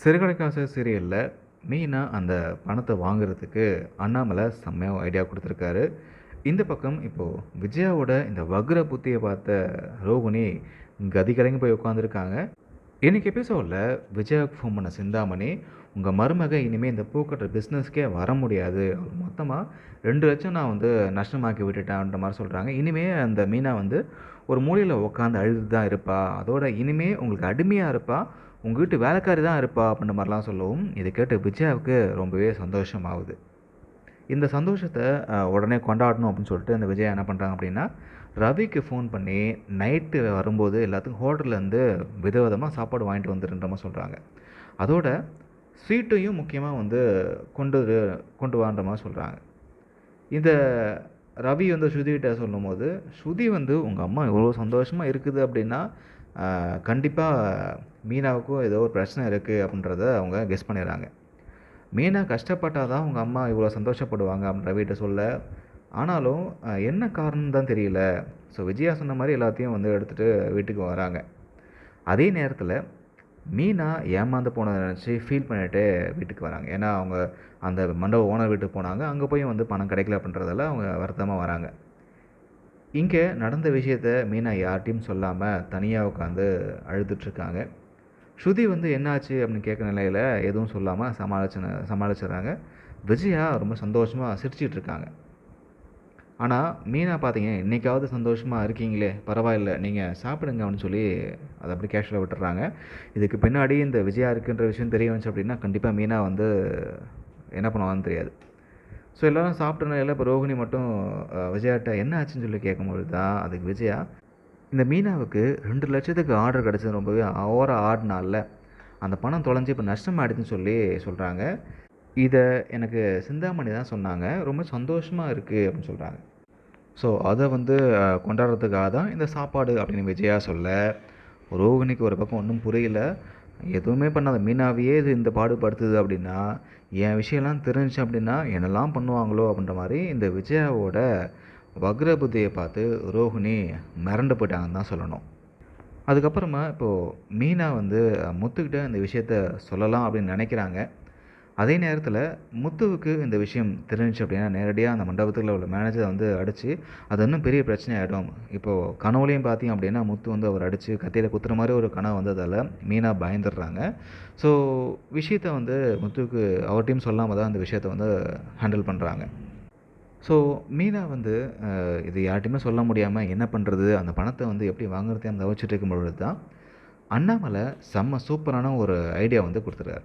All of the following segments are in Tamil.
சிறுகடைக்காசு சீரியலில் மெயினாக அந்த பணத்தை வாங்குறதுக்கு அண்ணாமலை செம்மையாக ஐடியா கொடுத்துருக்காரு. இந்த பக்கம் இப்போது விஜயாவோட இந்த வக்ர புத்தியை பார்த்த ரோகிணி கதி கலங்கி போய் உட்காந்துருக்காங்க இன்றைக்கி எபிசோடில் விஜயாவுக்கு ஃபோன் பண்ண சிந்தாமணி உங்கள் மருமக இனிமேல் இந்த பூக்கட்டுற பிஸ்னஸ்க்கே வர முடியாது. அவர் மொத்தமாக ரெண்டு லட்சம் நான் வந்து நஷ்டமாக்கி விட்டுட்டேன்ற மாதிரி சொல்கிறாங்க இனிமேல் அந்த மீனா வந்து ஒரு மூலையில் உட்காந்து அழுது தான் இருப்பா. அதோட இனிமேல் உங்களுக்கு அடிமையாக இருப்பாள் உங்கள் வீட்டு வேலைக்காரி தான் இருப்பா அப்படின்ற மாதிரிலாம் சொல்லவும் இதை கேட்டு விஜயாவுக்கு ரொம்பவே சந்தோஷமாகுது. இந்த சந்தோஷத்தை உடனே கொண்டாடணும் அப்படின்னு சொல்லிட்டு இந்த விஜயா என்ன பண்ணுறாங்க அப்படின்னா ரவிக்கு ஃபோன் பண்ணி நைட்டு வரும்போது எல்லாத்துக்கும் ஹோட்டல்லேருந்து விதவிதமாக சாப்பாடு வாங்கிட்டு வந்துருன்ற மாதிரி சொல்கிறாங்க அதோட ஸ்வீட்டையும் முக்கியமாக வந்து கொண்டு கொண்டு வான்ற மாதிரி சொல்கிறாங்க இந்த ரவி வந்து ஸ்ருதிகிட்ட சொல்லும்போது ஸ்ருதி வந்து உங்கள் அம்மா இவ்வளோ சந்தோஷமாக இருக்குது அப்படின்னா கண்டிப்பாக மீனாவுக்கும் ஏதோ ஒரு பிரச்சனை இருக்குது அப்படின்றத அவங்க கெஸ் பண்ணிடுறாங்க. மீனா கஷ்டப்பட்டால் தான் அவங்க அம்மா இவ்வளோ சந்தோஷப்படுவாங்க அப்படின்ற வீட்டை சொல்ல ஆனாலும் என்ன காரணம் தான் தெரியல. ஸோ விஜயா சொன்ன மாதிரி எல்லாத்தையும் வந்து எடுத்துகிட்டு வீட்டுக்கு வராங்க. அதே நேரத்தில் மீனா ஏமாந்து போனதை நினச்சி ஃபீல் பண்ணிட்டு வீட்டுக்கு வராங்க. ஏன்னா அவங்க அந்த மண்டப ஓனர் வீட்டுக்கு போனாங்க. அங்கே போய் வந்து பணம் கிடைக்கல அப்படின்றதால அவங்க வருத்தமாக வராங்க. இங்கே நடந்த விஷயத்த மீனா யார்ட்டையும் சொல்லாமல் தனியாக உட்காந்து அழுதுட்ருக்காங்க. ஸ்ருதி வந்து என்னாச்சு அப்படின்னு கேட்குற நிலையில் எதுவும் சொல்லாமல் சமாளிச்சு சமாளிச்சிடுறாங்க விஜயா ரொம்ப சந்தோஷமாக சிரிச்சிட்டு இருக்காங்க ஆனால் மீனா பார்த்தீங்க இன்றைக்காவது சந்தோஷமாக இருக்கீங்களே பரவாயில்ல நீங்கள் சாப்பிடுங்க அப்படின்னு சொல்லி அதை அப்படி கேஷுவலாக விட்டுறாங்க. இதுக்கு பின்னாடி இந்த விஜயா இருக்குன்ற விஷயம் தெரிய வந்துச்சு அப்படின்னா கண்டிப்பாக மீனா வந்து என்ன பண்ணுவாங்கன்னு தெரியாது. ஸோ எல்லாரும் சாப்பிட்டனால இப்போ ரோஹிணி மட்டும் விஜயாட்ட என்ன ஆச்சுன்னு சொல்லி கேட்கும்பொழுது தான் அதுக்கு விஜயா இந்த மீனாவுக்கு ரெண்டு லட்சத்துக்கு ஆர்டர் கிடச்சது ரொம்பவே ஓர ஆடினால அந்த பணம் தொலைஞ்சு இப்போ நஷ்டமாயிடுதுன்னு சொல்லி சொல்கிறாங்க இதை எனக்கு சிந்தாமணி தான் சொன்னாங்க. ரொம்ப சந்தோஷமாக இருக்குது அப்படின்னு சொல்கிறாங்க ஸோ அதை வந்து கொண்டாடுறதுக்காக தான் இந்த சாப்பாடு அப்படின்னு விஜயா சொல்ல ரோகிணிக்கு ஒரு பக்கம் ஒன்றும் புரியல. எதுவுமே பண்ணாத. மீனாவையே இது இந்த பாடுபடுத்துது அப்படின்னா என் விஷயம்லாம் தெரிஞ்சு அப்படின்னா என்னெல்லாம் பண்ணுவாங்களோ அப்படின்ற மாதிரி இந்த விஜயாவோட வக்ர புத்தியை பார்த்து ரோஹிணி மிரண்டு போயிட்டாங்கன்னு தான் சொல்லணும். அதுக்கப்புறமா இப்போது மீனா வந்து முத்துக்கிட்ட இந்த விஷயத்த சொல்லலாம் அப்படின்னு நினைக்கிறாங்க. அதே நேரத்தில் முத்துவுக்கு இந்த விஷயம் தெரிஞ்சுச்சு அப்படின்னா நேரடியாக அந்த மண்டபத்தில் உள்ள மேனேஜரை வந்து அடித்து அது இன்னும் பெரிய பிரச்சனையாகிடும் இப்போது கனவுலையும் பார்த்தீங்க அப்படின்னா முத்து வந்து அவர் அடித்து கத்தியில் குத்துற மாதிரி ஒரு கனவு வந்ததால் மீனாக பயந்துடுறாங்க. ஸோ விஷயத்த வந்து முத்துவுக்கு அவர்கிட்டையும் சொல்லாமல் தான் அந்த விஷயத்த வந்து ஹேண்டில் பண்ணுறாங்க ஸோ மீனா வந்து இது யார்ட்டையுமே சொல்ல முடியாமல் என்ன பண்ணுறது அந்த பணத்தை வந்து எப்படி வாங்குறதையும் தவிச்சிட்டு இருக்கும் பொழுது தான் அண்ணாமலை செம்ம சூப்பரான ஒரு ஐடியா வந்து கொடுத்துருக்காரு.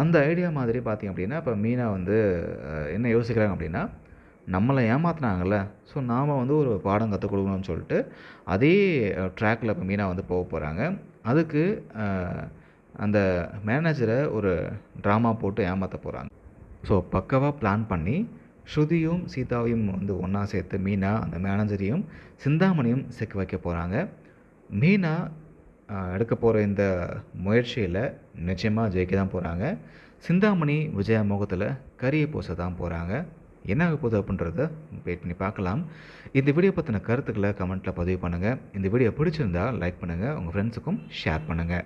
அந்த ஐடியா மாதிரி பார்த்திங்க அப்படின்னா இப்போ மீனா வந்து என்ன யோசிக்கிறாங்க அப்படின்னா நம்மளை ஏமாத்துனாங்கல்ல. ஸோ நாம் வந்து ஒரு பாடம் கற்றுக் கொடுக்கணும்னு சொல்லிட்டு அதே ட்ராக்கில் இப்போ மீனா வந்து போக போகிறாங்க அதுக்கு அந்த மேனேஜரை ஒரு ட்ராமா போட்டு ஏமாற்ற போகிறாங்க ஸோ பக்கவாக பிளான் பண்ணி ஸ்ருதியும் சீதாவையும் வந்து ஒன்றா சேர்த்து மீனா அந்த மேனேஜரையும் சிந்தாமணியும் சிக்க வைக்க போகிறாங்க மீனா எடுக்க போகிற இந்த முயற்சியில் நிச்சயமாக ஜெயிக்க தான் போகிறாங்க சிந்தாமணி விஜயா முகத்தில் கரியை பூச தான் போகிறாங்க என்ன ஆக போகுது அப்படின்றத வெயிட் பண்ணி பார்க்கலாம். இந்த வீடியோ பற்றின கருத்துக்களை கமெண்ட்டில் பதிவு பண்ணுங்கள் இந்த வீடியோ பிடிச்சிருந்தா லைக் பண்ணுங்கள் உங்கள் ஃப்ரெண்ட்ஸுக்கும் ஷேர் பண்ணுங்கள்